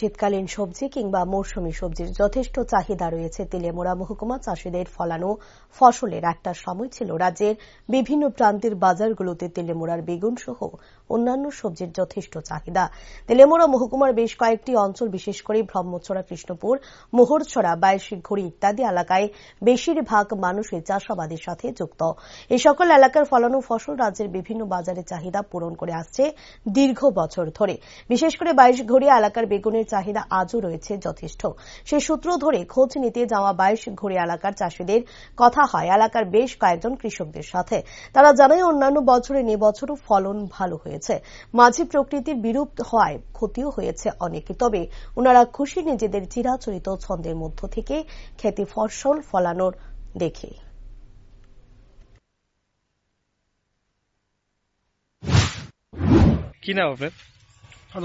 শীতকালীন সবজি কিংবা মৌসুমী সবজির যথেষ্ট চাহিদা রয়েছে তেলিয়ামুড়া মহকুমা চাষিদের ফলানো ফসলের। একটা সময় ছিল রাজ্যের বিভিন্ন প্রান্তের বাজারগুলোতে তেলিয়ামুড়ার বেগুন সহ অন্যান্য সবজির যথেষ্ট চাহিদা। তেলিয়ামুড়া মহকুমার বেশ কয়েকটি অঞ্চল, বিশেষ করে ব্রহ্মছড়া কৃষ্ণপুর, মোহরছড়া, বাইশিঘড়ি ইত্যাদি এলাকায় বেশিরভাগ মানুষই চাষাবাদের সাথে যুক্ত। এই সকল এলাকার ফলানো ফসল রাজ্যের বিভিন্ন বাজারে চাহিদা পূরণ করে আসছে দীর্ঘ বছর ধরে। বিশেষ করে বাইশঘড়িয়া এলাকার বেগুনের চাহিদা আজও রয়েছে যথেষ্ট। সেই সূত্র ধরে খোঁজ নিতে যাওয়া বাইশঘড়ি এলাকার চাষিদের কথা হয়। এলাকার বেশ কয়েকজন কৃষকদের সাথে। তারা জানায় অন্যান্য বছরে বছরও ফলন ভালো হয়েছে। মাঝে প্রকৃতির বিরূপ হওয়ায় ক্ষতিও হয়েছে অনেকে। তবে ওনারা খুশি নিজেদের চিরাচরিত ছন্দের মধ্য থেকে খেতে ফসল ফলানোর দেখে। কি নাম আপনার?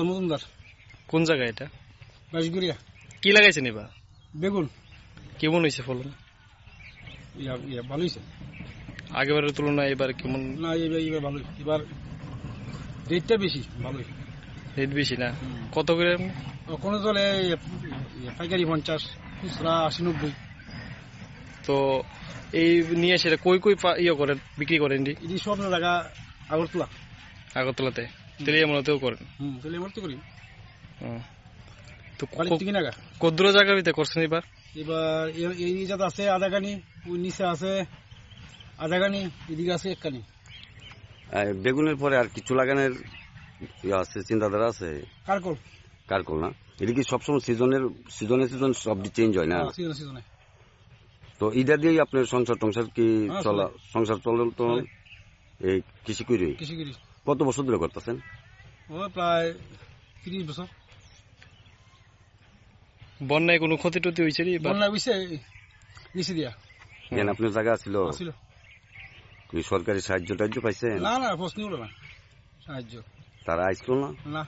মজুমদার। কোন জায়গা এটা? বাইশগুড়িয়া কি লাগাইছেন এবার? বেগুন। কেমন হয়েছে ফলন? ইয়া ইয়া ভালো হয়েছে। আগেবারের তুলনায় এবার কেমন? না এবার এবার ভালোই এবার রেটটা বেশি ভালোই রেট বেশি না? কত করে? কোনো চলে পাইকারি পঞ্চাশ খুচরা আশি নব্বই। তো এই নিয়ে সেটা কই কই ইয়ে করেন বিক্রি করেন ডি এটি সব জায়গা আগরতলা। আগরতলাতে। তেলিয়ামনাতেও করেন। হুম তাহলে আমার তো করি। তো কদ্দুর জায়গা ভিতরে করছেন এবার? এবার এই জাত আছে আধা কানি ওই নিচে আছে আধা কানি এদিকে আছে এক কানি বেগুনের পরে আর কিছু লাগানোর ইয়ে আছে চিন্তাধারা আছে? কারকল। কারকল না? এটা কি সবসময় সিজনের সিজনে সিজন সবজি চেঞ্জ হয় না? সিজনে সিজনে। তো ইটা দিয়েই আপনার সংসার টংসার কি হ্যাঁ, চলা। সংসার চলেন তো এই কৃষি কৃষি করি কত বছর ধরে করতেছেন? ও প্রায় তিরিশ বছর। বন্যায় কোনো ক্ষতি টতি হয়েছে রে বন্যা হইছে নিচে দিয়া। যেন আপনার জায়গা ছিল আসছিল কি সরকারি সাহায্য টাহায্য পাইছেন? না না প্রশ্ন হলো না। সাহায্য। তারা আইসলো না? না।